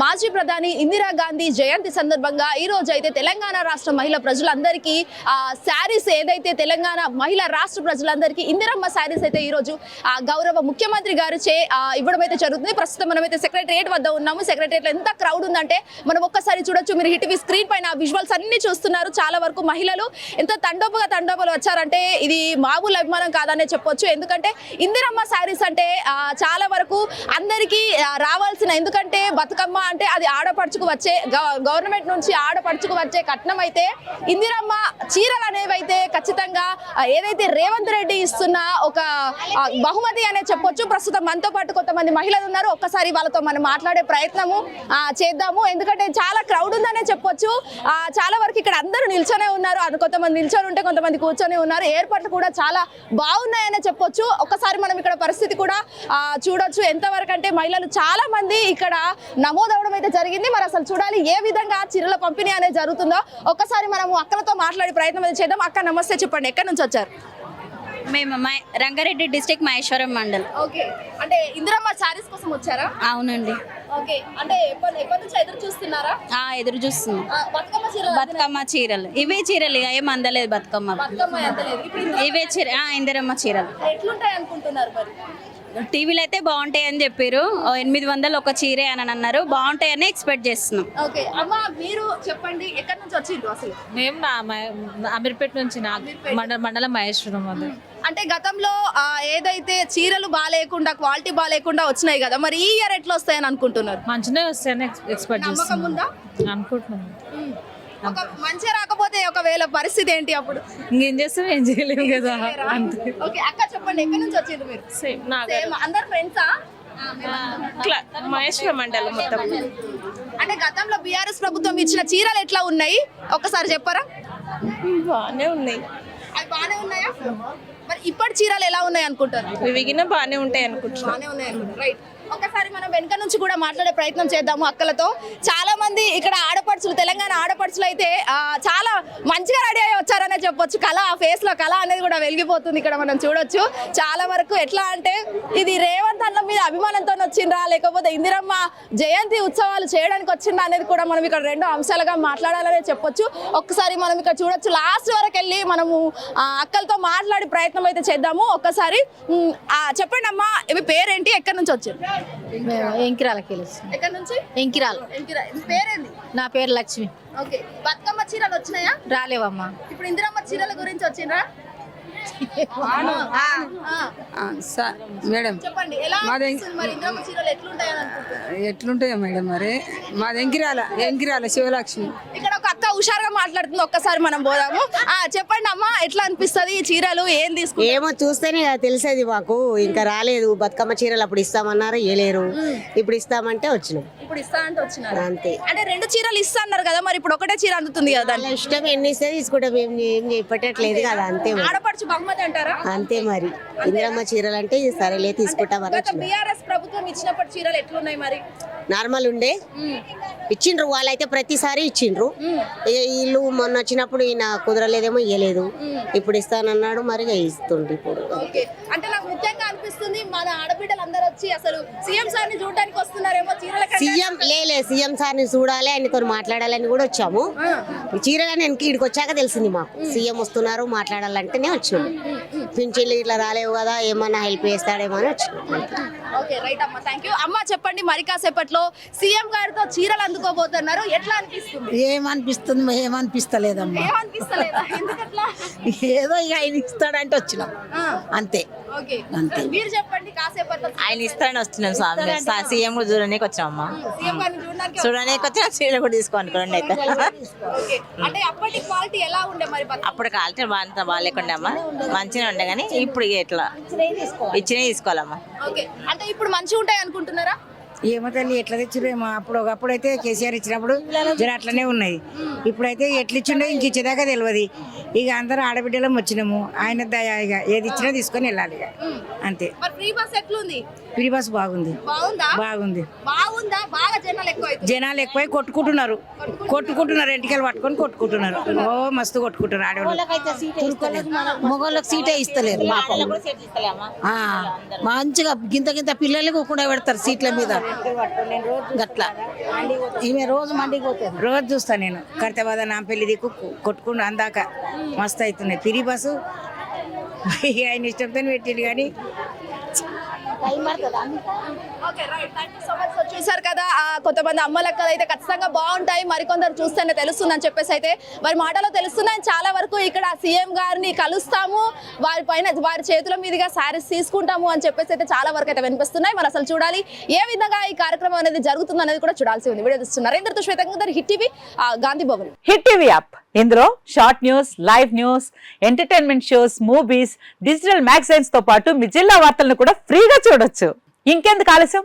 మాజీ ప్రధాని ఇందిరాగాంధీ జయంతి సందర్భంగా ఈ రోజు అయితే తెలంగాణ రాష్ట్ర మహిళా ప్రజలందరికీ శారీస్ ఏదైతే తెలంగాణ మహిళా రాష్ట్ర ప్రజలందరికీ ఇందిరమ్మ శారీస్ అయితే ఈరోజు ఆ గౌరవ ముఖ్యమంత్రి గారు చే ఇవ్వడం అయితే జరుగుతుంది. ప్రస్తుతం మనం అయితే సెక్రటరియట్ వద్ద ఉన్నాము. సెక్రటరియట్లో ఎంత క్రౌడ్ ఉందంటే మనం ఒక్కసారి చూడొచ్చు. మీరు హిటివి స్క్రీన్ పైన విజువల్స్ అన్ని చూస్తున్నారు. చాలా వరకు మహిళలు ఎంత తండోపుగా తండోపులు వచ్చారంటే ఇది మామూలు అభిమానం కాదనే చెప్పొచ్చు. ఎందుకంటే ఇందిరమ్మ శారీస్ అంటే చాలా వరకు అందరికీ రావాల్సిన ఎందుకంటే బతుకమ్మ అంటే అది ఆడపడుచుకు వచ్చే గవర్నమెంట్ నుంచి ఆడపడుచుకు వచ్చే కట్నం అయితే ఇందిరమ్మ చీరలు అనేవి అయితే ఖచ్చితంగా ఏదైతే రేవంత్ రెడ్డి ఇస్తున్న ఒక బహుమతి అనే చెప్పొచ్చు. ప్రస్తుతం మనతో పాటు కొంతమంది మహిళలు ఉన్నారు. ఒక్కసారి వాళ్ళతో మనం మాట్లాడే ప్రయత్నము చేద్దాము. ఎందుకంటే చాలా క్రౌడ్ ఉందనే చెప్పొచ్చు. చాలా వరకు ఇక్కడ అందరూ నిల్చొనే ఉన్నారు. అది కొంతమంది నిల్చొని ఉంటే కొంతమంది కూర్చొని ఉన్నారు. ఏర్పాట్లు కూడా చాలా బాగున్నాయనే చెప్పొచ్చు. ఒక్కసారి మనం ఇక్కడ పరిస్థితి కూడా చూడొచ్చు. ఎంతవరకు అంటే మహిళలు చాలా మంది ఇక్కడ నమోదవడం అయితే జరిగింది. మరి అసలు చూడాలి ఏ విధంగా చీరల పంపిణీ అనేది జరుగుతుందో. ఒక్కసారి మనము అక్కలతో మాట్లాడి ప్రయత్నం అయితే చేద్దాం. అక్క నమస్తే చెప్పండి. ఎక్కడి నుంచి వచ్చారు? మేము రంగారెడ్డి డిస్టిక్ మహేశ్వరం మండల్. ఓకే. అంటే ఇందిరమ్మ కోసం వచ్చారా? అవునండి. ఓకే. అంటే ఎప్పటి ఎప్పటి నుంచి ఎదురు చూస్తున్నారా? ఆ, ఎదురు చూస్తున్నాం ఆ, బతుకమ్మ చీరలు బతుకమ్మ చీరలు. ఇవే చీరలు ఇక ఏం అందలేదు బతుకమ్మ. ఇప్పుడు ఇవే చీర ఆ, ఇందిరమ్మ చీరలు. ఎట్లుంటాయి అనుకుంటున్నారు మరి? టీవీలో అయితే బాగుంటాయి అని చెప్పారు. ఓ ఎనిమిది వందలు ఒక చీరే అని అన్నారు. బాగుంటాయని ఎక్స్పెక్ట్ చేస్తున్నాం. ఓకే. అమ్మ మీరు చెప్పండి ఎక్కడి నుంచి వచ్చిండ్రు అసలు? మేము నా మ- అమీర్పేట నుంచి నా మండల మండలం మహేశ్వరం అది అంటే గతంలో ఏదైతే చీరలు బాగాలేకుండా క్వాలిటీ బాగాలేకుండా వచ్చినాయి కదా మరి ఈ ఇయర్ ఎట్లా వస్తాయని అనుకుంటున్నారు? మంచిగా వస్తాయని ఎక్స్పెక్ట్ నమ్మకం ఉందా? అనుకుంటున్నాం. ఒక మంచిగా రాకపోతే ఒకవేళ పరిస్థితి ఏంటి అప్పుడు? ఇంకేం చేస్తాం? ఏం చేయలేము కదా. ఓకే అక్క చెప్పండి ఎక్కడి నుంచి వచ్చిండ్రు మీరు? సేమ్ సేమ్ అందరు ఫ్రెండ్సా మహేశ్వరం మండలం మొత్తం. అంటే గతంలో బీఆర్ఎస్ ప్రభుత్వం ఇచ్చిన చీరలు ఎట్లా ఉన్నాయి? ఒక్కసారి చెప్పరా? బాగానే ఉన్నాయి. అవి బాగానే ఉన్నాయా? మరి ఇప్పటి చీరలు ఎలా ఉన్నాయి అనుకుంటారు? విగిన బాగానే ఉంటాయి అనుకుంటున్నాం. బాగానే ఉన్నాయి రైట్ ఒకసారి మనం వెనక నుంచి కూడా మాట్లాడే ప్రయత్నం చేద్దాము అక్కలతో. చాలా మంది ఇక్కడ ఆడపడుచులు తెలంగాణ ఆడపడుచులు అయితే చాలా మంచిగా రెడీ అయ్యి వచ్చారనే చెప్పొచ్చు. కళ ఆ ఫేస్లో కళ అనేది కూడా వెలిగిపోతుంది ఇక్కడ మనం చూడొచ్చు. చాలా వరకు ఎట్లా అంటే ఇది రేవంత్ అన్న మీద అభిమానంతో వచ్చిండ్రా లేకపోతే ఇందిరమ్మ జయంతి ఉత్సవాలు చేయడానికి వచ్చిందా అనేది కూడా మనం ఇక్కడ రెండు అంశాలుగా మాట్లాడాలనే చెప్పొచ్చు. ఒక్కసారి మనం ఇక్కడ చూడొచ్చు. లాస్ట్ వరకు వెళ్ళి మనము అక్కలతో మాట్లాడి ప్రయత్నం అయితే చేద్దాము. ఒక్కసారి చెప్పండి అమ్మా ఇవి పేరేంటి? ఎక్కడి నుంచి వచ్చారు? మేము ఎంకిరాలకి ఎక్కడి నుంచి? ఎంకిరాల. పేరేంది? నా పేరు లక్ష్మి. ఓకే. బతుకమ్మ చీరలు వచ్చినాయా? రాలేవమ్మా. ఇప్పుడు ఇందిరమ్మ చీరల గురించి వచ్చిండ్రా? ఆ, మేడం. చెప్పండి ఎలా మాది- అనిపిస్తుంది మరి ఇందిరమ్మ చీరలు? ఎట్లుంటాయని అనుకుంటున్నారు? ఎట్లుంటాయో మేడం మరి. మాది ఎంకిరాల ఎంకిరాల శివలక్ష్మి. ఇక్కడ ఒక అక్క హుషారుగా మాట్లాడుతుంది ఒక్కసారి మనం పోదాము. ఆ చెప్పండి అమ్మా ఎట్లా అనిపిస్తది ఈ చీరలు? ఏం తీసుకుంటారు? ఏమో చూస్తేనే కదా తెలిసేది మాకు. ఇంకా రాలేదు. బతుకమ్మ చీరలు అప్పుడు ఇస్తామన్నారు ఇవ్వలేరు ఇప్పుడు ఇస్తామంటే వచ్చినాం. ఇప్పుడు ఇస్తా అంటే వచ్చినారు. అంతే. అంటే రెండు చీరలు ఇస్తా అన్నారు కదా మరి ఇప్పుడు ఒకటే చీర అందుతుంది కదా వాళ్ళ ఇష్టం ఎన్ని ఇస్తే తీసుకుంటాం. ఏం ఏం చెప్పటట్లేదు కదా అంతే మరి. ఆడపడుచు బహుమతి అంటారా? అంతే మరి. ఇందిరమ్మ చీరలు అంటే సరేలే గత వచ్చినాం. బీఆర్ఎస్ ప్రభుత్వం ఇచ్చినప్పటి చీరలు ఎట్లున్నాయి మరి? నార్మల్ ఉండే. ఇచ్చిండ్రు వాళ్ళైతే ప్రతిసారి ఇచ్చిండ్రు. వీళ్ళు మొన్న వచ్చినప్పుడు ఈయన కుదరలేదేమో ఇయ్యలేదు. ఇప్పుడు ఇస్తానన్నాడు మరి ఇక ఇస్తుండ్రు ఇప్పుడు. ఓకే. అంటే నాకు ముఖ్యంగా అనిపిస్తుంది మన ఆడబిడ్డలు అందరూ వచ్చి అసలు సీఎం సార్ని చూడడానికి వస్తున్నారేమో చీరల సీఎం లేలే సీఎం సార్ని చూడాలి ఆయనతో మాట్లాడాలని కూడా వచ్చాము. చీరలని ఇక్కడికి వచ్చాక తెలిసింది మాకు. సీఎం వస్తున్నారు మాట్లాడాలంటేనే వచ్చినాము పింఛన్లు ఇట్లా రాలేవు కదా ఏమన్నా హెల్ప్ చేస్తాడేమో అని వచ్చినాం. ఓకే రైట్ అమ్మా థ్యాంక్ యూ అమ్మ చెప్పండి మరి కాసేపట్లో సీఎం గారితో చీరలు అందుకోబోతున్నారు. ఎట్లా అనిపిస్తుంది? ఏమనిపిస్తుంది ఏమనిపిస్తలేదమ్మా. ఏమనిపిస్తలేదా? ఎందుకట్లా? ఏదో ఇక ఆయన ఇస్తాడంటే వచ్చినాం. అంతే. అంతే. మీరు చెప్పండి కాసేపట్లో ఆయన ఇస్తారని వస్తున్నాం స్వామి సీఎం కూడా చూడడానికి వచ్చామమ్మా. సీఎం చూడడానికి వచ్చిన చీర కూడా తీసుకోండి కొన్ని అయితే. ఓకే. అంటే అప్పటి క్వాలిటీ ఎలా ఉండే మరి? అప్పుడు కాల్చర్ బాగా బాగాలేకుండా అమ్మా. మంచిగా ఉండే కానీ ఇప్పుడు ఇట్లా ఇచ్చినవి తీసుకోవాలమ్మా. ఓకే. అంటే ఇప్పుడు మంచిగా ఉంటాయి అనుకుంటున్నారా? ఏమో తల్లి ఎట్లా తెచ్చిరేమో అప్పుడు ఒకప్పుడు అయితే కేసీఆర్ ఇచ్చినప్పుడు జర అట్లనే ఉన్నాయి ఇప్పుడైతే ఎట్లా ఇచ్చిండో ఇంక ఇచ్చేదాకా తెలియదు ఇక అందరూ ఆడబిడ్డలం వచ్చినాము. ఆయన దయ ఇక ఏది ఇచ్చినా తీసుకొని వెళ్ళాలి ఇక. అంతే. మరి ఫ్రీ బస్ ఎట్లుంది? ఫ్రీ బస్ బాగుంది. బాగుందా? బాగుంది. బాగుందా? బాగా జనాలు ఎక్కువ అవుతుంది జనాలు ఎక్కువై కొట్టుకుంటున్నారు. కొట్టుకుంటున్నారు. ఎంటికలు పట్టుకొని కొట్టుకుంటున్నారు. ఓ మస్తు కొట్టుకుంటున్నారు ఆడవాళ్ళు మగవాళ్ళకి సీటే ఇస్తలేరు. మంచిగా గింత గింత పిల్లలకు కూడా పెడతారు సీట్ల మీద. గట్ల. ఈమె రోజు మండికి పోతుంది. రోజు చూస్తా నేను. కర్తబాద నా పెళ్ళి దిక్కు కొట్టుకుంటూ అందాక. మస్తు అవుతున్నాయి పిరి బస్సు. ఆయన ఇష్టంతో పెట్టిండు కానీ చూసారు కదా ఆ, కొంతమంది అమ్మలక్కలు అయితే ఖచ్చితంగా బాగుంటాయి. మరికొందరు చూస్తేనే తెలుస్తుందని చెప్పేసి అయితే వారి మాటలో తెలుస్తున్నాయి చాలా వరకు ఇక్కడ సీఎం గారిని కలుస్తాము. వారి పైన వారి చేతుల మీదుగా శారీస్ తీసుకుంటాము అని చెప్పేసి అయితే చాలా వరకు అయితే వినిపిస్తున్నాయి. మరి అసలు చూడాలి ఏ విధంగా ఈ కార్యక్రమం అనేది జరుగుతుంది అనేది కూడా చూడాల్సి ఉంది. వీడియో తీస్తున్నారు నరేంద్రతో శ్వేతంగా Hit TV Gandhi Bhavan. Hit TV app. ఇందులో short news live news entertainment shows movies digital మ్యాగజైన్స్తో పాటు మీ జిల్లా వార్తలను కూడా ఫ్రీగా చూడొచ్చు. ఇంకెందుకు ఆలస్యం?